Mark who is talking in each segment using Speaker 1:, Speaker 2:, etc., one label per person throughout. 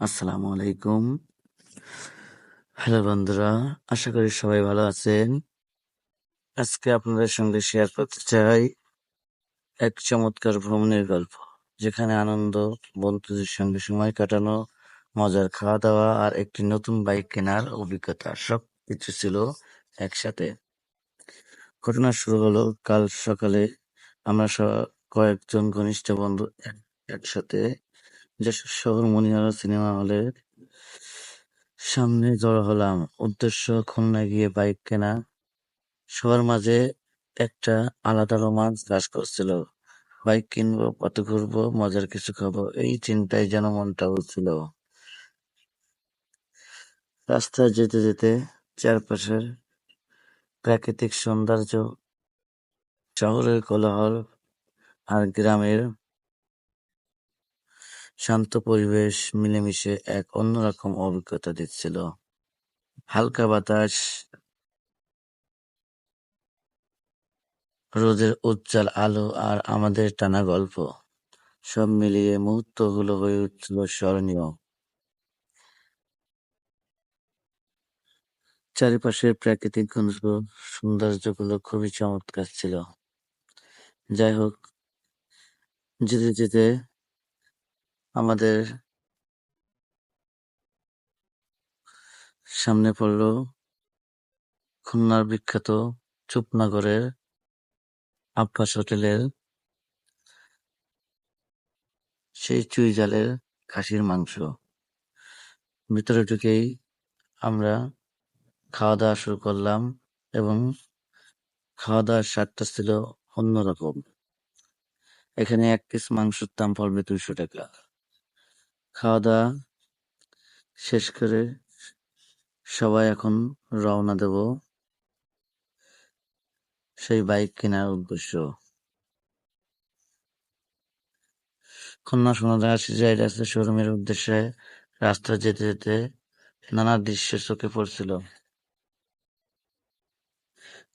Speaker 1: আসসালামু আলাইকুম। হ্যালো বন্ধুরা, আশা করি সবাই ভালো আছেন। আজকে আপনাদের সঙ্গে শেয়ার করতে চাই এক চমৎকার ভ্রমণের গল্প, যেখানে আনন্দ, বন্ধুদের সঙ্গে সময় কাটানো, মজার খাওয়া দাওয়া আর একটি নতুন বাইক কেনার অভিজ্ঞতা সব কিছু ছিল একসাথে। ঘটনা শুরু হলো, কাল সকালে আমরা কয়েকজন ঘনিষ্ঠ বন্ধু এক- একসাথে যশোর শহর মনিহারা সিনেমা হলের সামনে জড়ো হলাম। উদ্দেশ্য খুলনা গিয়ে বাইক কেনা। সবার মাঝে একটা আলাদা রোমাঞ্চ কাজ করছিল। বাইক কিনবো কত ঘুরবো, মজার কিছু খাব, এই চিন্তায় যেন মনটা উঠছিল রাস্তায় যেতে যেতে চারপাশের প্রাকৃতিক সৌন্দর্য, শহরের কোলাহল আর গ্রামের শান্ত পরিবেশ, মিলেমিশে এক অন্যরকম অভিজ্ঞতা দিচ্ছিল। হালকা বাতাস, রোদের উজ্জ্বল আলো আর আমাদের টানা গল্প। সব মিলিয়ে মুহূর্তগুলো হয়ে উঠছিল স্মরণীয়। চারিপাশের প্রাকৃতিক সৌন্দর্যগুলো খুবই চমৎকার ছিল। যাই হোক, যেতে যেতে আমাদের সামনে পড়ল খুলনার বিখ্যাত চুপনগরের আব্বাস হোটেলের সেই চুই জালের খাসির মাংস। ভিতরে ঢুকেই আমরা খাওয়া দাওয়া শুরু করলাম এবং খাওয়া দাওয়ার স্বাদটা ছিল অন্যরকম। এখানে এক পিস মাংসের দাম পড়বে দুইশো টাকা। খাওয়া দাওয়া শেষ করে সবাই এখন রওনা দেব সেই বাইক কেনার উদ্দেশ্য। খুলনা সোনারগাঁ সিজাই রাস্তা শোরুমের উদ্দেশ্যে রাস্তা যেতে যেতে নানা দৃশ্য চোখে পড়ছিল।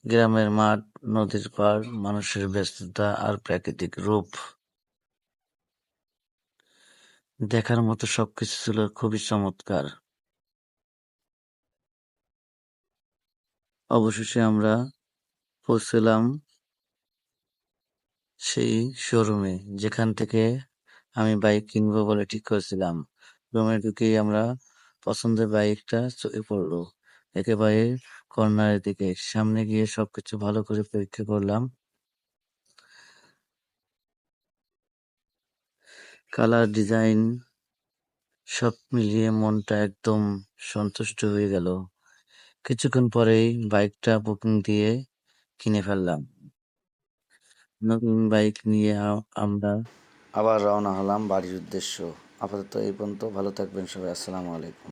Speaker 1: গ্রামের মাঠ, নদীর পাড়, মানুষের ব্যস্ততা আর প্রাকৃতিক রূপ। দেখার মতো সবকিছু ছিল খুবই চমৎকার। অবশেষে আমরা পৌঁছলাম সেই শোরুমে, যেখান থেকে আমি বাইক কিনবো বলে ঠিক করেছিলাম। রুমে ঢুকেই আমরা পছন্দের বাইকটা চোখে পড়ল। একেবারে কর্নারের দিকে, সামনে গিয়ে সবকিছু ভালো করে পরীক্ষা করলাম। কালার ডিজাইন সব মিলিয়ে মনটা একদম সন্তুষ্ট হয়ে গেল। কিছুক্ষণ পরেই বাইকটা বুকিং দিয়ে কিনে ফেললাম। নতুন বাইক নিয়ে আমরা আবার রওনা হলাম বাড়ির উদ্দেশ্য। আপাতত এই পর্যন্ত। ভালো থাকবেন সবাই। আসসালামু আলাইকুম।